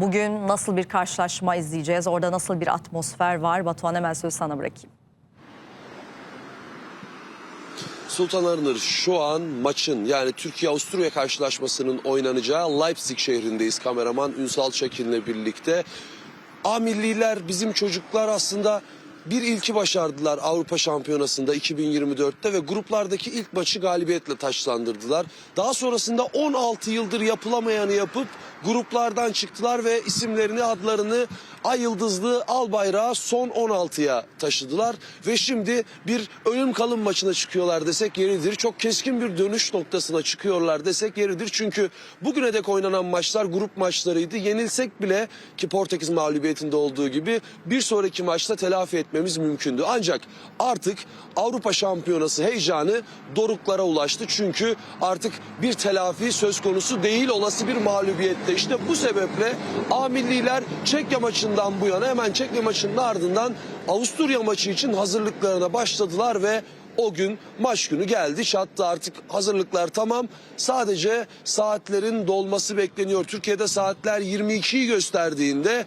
Bugün nasıl bir karşılaşma izleyeceğiz? Orada nasıl bir atmosfer var? Batuhan hemen sözü sana bırakayım. Sultan Arınır şu an maçın yani Türkiye-Avusturya karşılaşmasının oynanacağı Leipzig şehrindeyiz. Kameraman Ünsal Çekin'le birlikte. A milliler bizim çocuklar aslında bir ilki başardılar Avrupa Şampiyonası'nda 2024'te ve gruplardaki ilk maçı galibiyetle taçlandırdılar. Daha sonrasında 16 yıldır yapılamayanı yapıp gruplardan çıktılar ve isimlerini adlarını Ay Yıldızlı Al Bayrağı son 16'ya taşıdılar ve şimdi bir ölüm kalım maçına çıkıyorlar desek yeridir. Çok keskin bir dönüş noktasına çıkıyorlar desek yeridir. Çünkü bugüne dek oynanan maçlar grup maçlarıydı. Yenilsek bile ki Portekiz mağlubiyetinde olduğu gibi bir sonraki maçta telafi etmemiz mümkündü. Ancak artık Avrupa Şampiyonası heyecanı doruklara ulaştı. Çünkü artık bir telafi söz konusu değil olası bir mağlubiyette. İşte bu sebeple A milliler Çekya maçından bu yana hemen Çekya maçının ardından Avusturya maçı için hazırlıklarına başladılar ve o gün maç günü geldi çattı artık hazırlıklar tamam. Sadece saatlerin dolması bekleniyor. Türkiye'de saatler 22'yi gösterdiğinde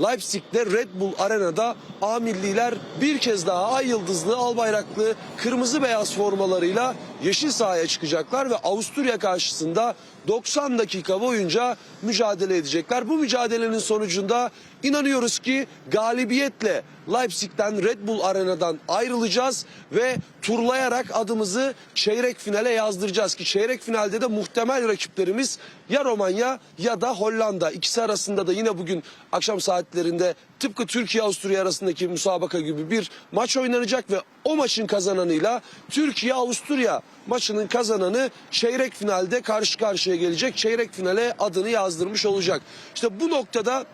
Leipzig'te Red Bull Arena'da A milliler bir kez daha ay yıldızlı, al bayraklı, kırmızı beyaz formalarıyla yeşil sahaya çıkacaklar ve Avusturya karşısında 90 dakika boyunca mücadele edecekler. Bu mücadelenin sonucunda inanıyoruz ki galibiyetle Leipzig'ten Red Bull Arena'dan ayrılacağız ve turlayarak adımızı çeyrek finale yazdıracağız ki çeyrek finalde de muhtemel rakiplerimiz ya Romanya ya da Hollanda. İkisi arasında da yine bugün akşam saatlerinde tıpkı Türkiye Avusturya arasındaki müsabaka gibi bir maç oynanacak ve o maçın kazananıyla Türkiye Avusturya maçının kazananı çeyrek finalde karşı karşıya gelecek. Çeyrek finale adını yazdırmış olacak. İşte bu noktada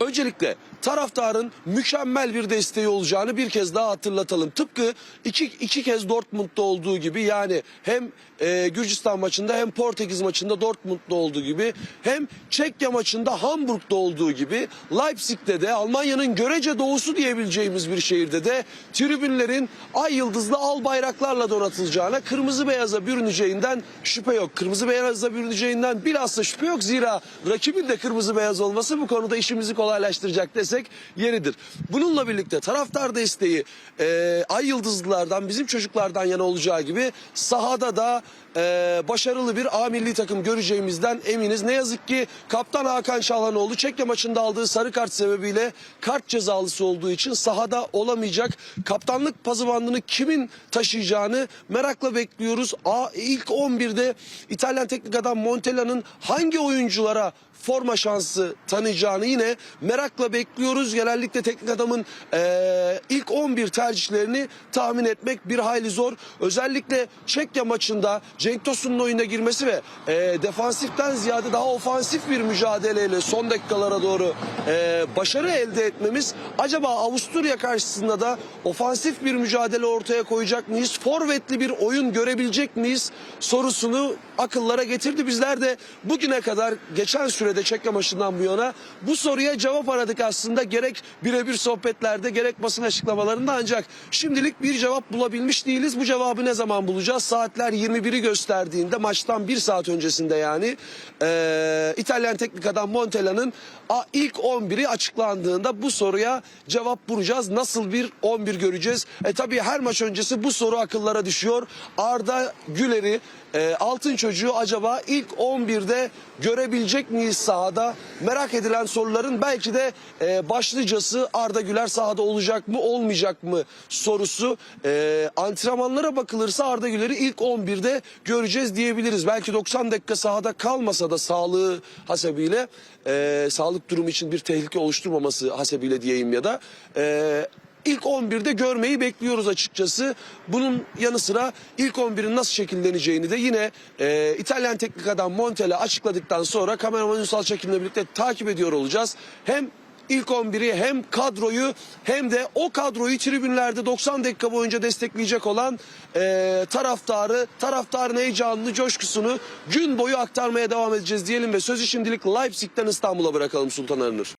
Öncelikle taraftarın mükemmel bir desteği olacağını bir kez daha hatırlatalım. Tıpkı iki, iki kez Dortmund'da olduğu gibi yani hem e, Gürcistan maçında hem Portekiz maçında Dortmund'da olduğu gibi hem Çekya maçında Hamburg'da olduğu gibi Leipzig'te de Almanya'nın görece doğusu diyebileceğimiz bir şehirde de tribünlerin ay yıldızlı al bayraklarla donatılacağına kırmızı beyaza bürüneceğinden şüphe yok. Kırmızı beyaza bürüneceğinden bilhassa şüphe yok zira rakibin de kırmızı beyaz olması bu konuda işimizi kolaylaştıracak desek yeridir. Bununla birlikte taraftar desteği e, ay yıldızlılardan bizim çocuklardan yana olacağı gibi sahada da e, başarılı bir A milli takım göreceğimizden eminiz. Ne yazık ki kaptan Hakan Şahlanoğlu Çekya maçında aldığı sarı kart sebebiyle kart cezalısı olduğu için sahada olamayacak. Kaptanlık pazıbandını kimin taşıyacağını merakla bekliyoruz. A, ilk 11'de İtalyan teknik adam Montella'nın hangi oyunculara forma şansı tanıyacağını yine merakla bekliyoruz. Genellikle teknik adamın eee, ilk 11 tercihlerini tahmin etmek bir hayli zor. Özellikle Çekya maçında Cenk Tosun'un oyuna girmesi ve eee, defansiften ziyade daha ofansif bir mücadeleyle son dakikalara doğru eee, başarı elde etmemiz acaba Avusturya karşısında da ofansif bir mücadele ortaya koyacak mıyız? Forvetli bir oyun görebilecek miyiz? Sorusunu akıllara getirdi. Bizler de bugüne kadar geçen sürede Çekya maçından bu yana bu soruya cevap aradık aslında gerek birebir sohbetlerde gerek basın açıklamalarında ancak şimdilik bir cevap bulabilmiş değiliz. Bu cevabı ne zaman bulacağız? Saatler 21'i gösterdiğinde maçtan bir saat öncesinde yani eee, İtalyan teknik adam Montella'nın ilk 11'i açıklandığında bu soruya cevap bulacağız. Nasıl bir 11 göreceğiz? E tabii her maç öncesi bu soru akıllara düşüyor. Arda Güler'i e, altın çocuğu acaba ilk 11'de görebilecek miyiz sahada? Merak edilen soruların belki de e, başlıcası Arda Güler sahada olacak mı olmayacak mı sorusu. E, antrenmanlara bakılırsa Arda Güler'i ilk 11'de göreceğiz diyebiliriz. Belki 90 dakika sahada kalmasa da sağlığı hasebiyle e, sağlık durumu için bir tehlike oluşturmaması hasebiyle diyeyim ya da e, İlk 11'de görmeyi bekliyoruz açıkçası. Bunun yanı sıra ilk 11'in nasıl şekilleneceğini de yine e, İtalyan teknik adam Montella açıkladıktan sonra kameraman Ünsal Çekin'le birlikte takip ediyor olacağız. Hem ilk 11'i hem kadroyu hem de o kadroyu tribünlerde 90 dakika boyunca destekleyecek olan e, taraftarı, taraftarın heyecanını, coşkusunu gün boyu aktarmaya devam edeceğiz diyelim ve sözü şimdilik Leipzig'ten İstanbul'a bırakalım Sultan Arınır.